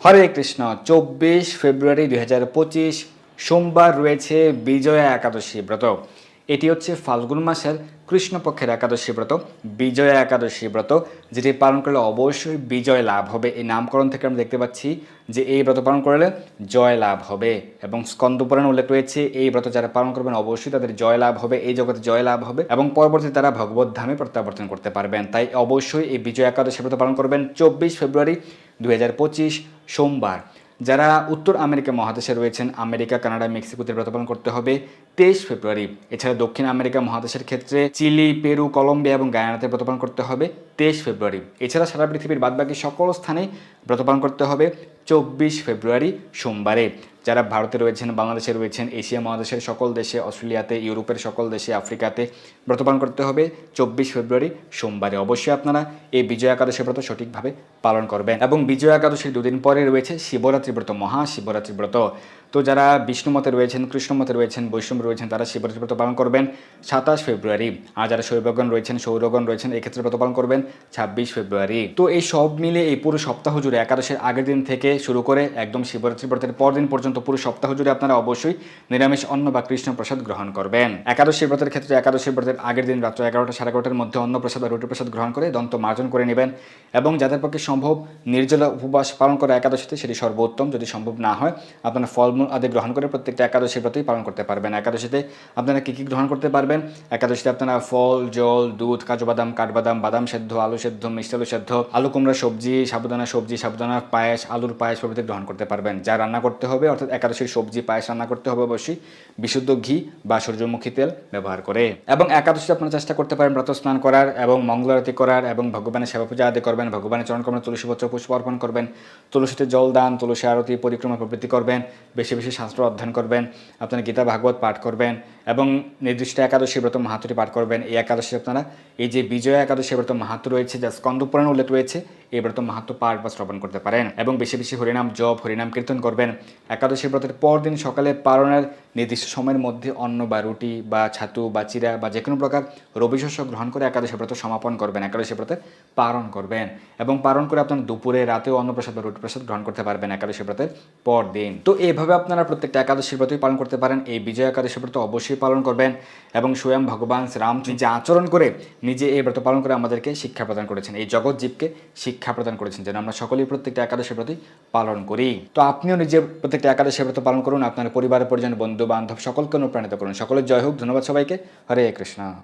হরে কৃষ্ণ চব্বিশ ফেব্রুয়ারি দুই হাজার পঁচিশ সোমবার রয়েছে বিজয়া একাদশী ব্রত। এটি হচ্ছে ফাল্গুন মাসের কৃষ্ণপক্ষের একাদশী ব্রত, বিজয়া একাদশী ব্রত, যেটি পালন করলে অবশ্যই বিজয় লাভ হবে। এই নামকরণ থেকে আমরা দেখতে পাচ্ছি যে এই ব্রত পালন করলে জয় লাভ হবে এবং স্কন্দ পুরাণে উল্লেখ রয়েছে, এই ব্রত যারা পালন করবেন অবশ্যই তাদের জয় লাভ হবে, এই জগতে জয় লাভ হবে এবং পরবর্তীতে তারা ভগবত ধামে প্রত্যাবর্তন করতে পারবেন। তাই অবশ্যই এই বিজয় একাদশী ব্রত পালন করবেন চব্বিশ ফেব্রুয়ারি দু হাজার পঁচিশ সোমবার। যারা উত্তর আমেরিকা মহাদেশে রয়েছেন, আমেরিকা, কানাডা, মেক্সিকোতে ব্রত করতে হবে তেইশ ফেব্রুয়ারি। এছাড়া দক্ষিণ আমেরিকা মহাদেশের ক্ষেত্রে চিলি, পেরু, কলম্বিয়া এবং গায়ানাতে ব্রত পালন করতে হবে। তেইশ ফেব্রুয়ারি। এছাড়া সারা পৃথিবীর বাদবাকি সকল স্থানে ব্রত পালন করতে হবে চব্বিশ ফেব্রুয়ারি সোমবারে। যারা ভারতে রয়েছেন, বাংলাদেশে রয়েছেন, এশিয়া মহাদেশের সকল দেশে, অস্ট্রেলিয়াতে, ইউরোপের সকল দেশে, আফ্রিকাতে ব্রত পালন করতে হবে চব্বিশ ফেব্রুয়ারি সোমবারে। অবশ্যই আপনারা এই বিজয় একাদশী ব্রত সঠিকভাবে পালন করবেন এবং বিজয় একাদশীর দুদিন পরে রয়েছে শিবরাত্রি ব্রত, মহাশিবরাত্রি ব্রত। তো যারা বিষ্ণুমতে রয়েছেন কৃষ্ণমতে রয়েছেন, বৈষ্ণব রয়েছেন, তারা শিবরাত্রি ব্রত পালন করবেন সাতাশ ফেব্রুয়ারি। আর যারা শৈবগণ রয়েছেন সৌরগণ রয়েছেন, এক্ষেত্রে ক্ষেত্রে ব্রত পালন করবেন ছাব্বিশ ফেব্রুয়ারি। তো এই সব মিলে এই পুরো সপ্তাহ জুড়ে একাদশের আগের দিন থেকে শুরু করে একদম শিবরাত্রি ব্রতের পরদিন পর্যন্ত পুরো সপ্তাহ জুড়ে আপনারা অবশ্যই নিরামিষ অন্ন বা কৃষ্ণ প্রসাদ গ্রহণ করবেন। একাদশী ব্রতের ক্ষেত্রে একাদশী ব্রতের আগের দিন রাত্র এগারোটা সাড়ে এগারোটার মধ্যে অন্ন প্রসাদ বা রুটি প্রসাদ গ্রহণ করে দন্ত মার্জন করে নেবেন এবং যাদের পক্ষে সম্ভব নির্জলা উপবাস পালন করা একাদশীতে সেটি সর্বোত্তম। যদি সম্ভব না হয়, আপনারা ফলমূল আদি গ্রহণ করে প্রত্যেকটা একাদশী ব্রতই পালন করতে পারবেন। একাদশীতে আপনারা কী কী গ্রহণ করতে পারবেন? একাদশীতে আপনারা ফল, জল, দুধ কাজু বাদাম কাঠবাদাম, বাদাম সেদ্ধ আলু সেদ্ধ, মিষ্টি আলু সেদ্ধ, আলু, কুমড়া, সবজি, সাবুদানা সবজি, সাবুদানা, পায়েস, আলুর পায়েস প্রভৃতি গ্রহণ করতে পারবেন। যা রান্না করতে হবে, অর্থাৎ একাদশীর সবজি, পায়েস রান্না করতে হবে অবশ্যই। বিশুদ্ধ ঘি বা সূর্যমুখী তেল ব্যবহার করে। এবং একাদশীতে আপনারা চেষ্টা করতে পারেন ব্রত স্নান করার এবং মঙ্গলারতি করার এবং ভগবানের সেবা পূজা আদি করবেন, ভগবানের চরণ কর্মে তুলসী পত্র পুষ্প অর্পণ করবেন, তুলসীতে জল দান, তুলসী আরতি পরিক্রমা প্রবৃত্তি করবেন, বেশি বেশি শাস্ত্র অধ্যয়ন করবেন, আপনারা গীতা, ভাগবত পাঠ করবেন এবং নির্দিষ্ট একাদশী ব্রত মাহাত্মটি পাঠ করবেন। এই একাদশী আপনারা এই যে বিজয় একাদশী ব্রত মাহাত্ম রয়েছে, যা স্কন্দ পুরাণ উল্লেখ রয়েছে, এই ব্রত মাহাত্ম পাঠ বা শ্রবণ করতে পারেন এবং বেশি বেশি হরিনাম জপ, হরিনাম কীর্তন করবেন। একাদশী ব্রতের পরদিন সকালে পালনের নির্দিষ্ট সময়ের মধ্যে অন্ন বা রুটি বা ছাতু বা চিরা বা যে কোনো প্রকার রবিশস্য গ্রহণ করে একাদশী ব্রত সমাপন করবেন, একাদশী ব্রতে পালন করবেন এবং পালন করে আপনার দুপুরে, রাতেও অন্নপ্রসাদ বা রুটি প্রসাদ গ্রহণ করতে পারবেন একাদশী ব্রতের পর দিন তো এইভাবে আপনারা প্রত্যেকটা একাদশী ব্রতই পালন করতে পারেন। এই বিজয় একাদশী ব্রত অবশ্যই পালন করবেন এবং স্বয়ং ভগবান শ্রীরামচন্দ্র যে আচরণ করে নিজে এই ব্রত পালন করে আমাদেরকে শিক্ষা প্রদান করেছেন। এই জগৎ জীবকে শিক্ষা প্রদান করেছেন যেন আমরা সকলেই প্রত্যেকটা একাদশের প্রতি পালন করি। তো আপনিও নিজের প্রত্যেকটা একাদশের ব্রত পালন করুন, আপনার পরিবারের পরিজন বন্ধু বান্ধব সকলকে অনুপ্রাণিত করুন। সকলের জয় হোক, ধন্যবাদ সবাইকে। হরে কৃষ্ণ।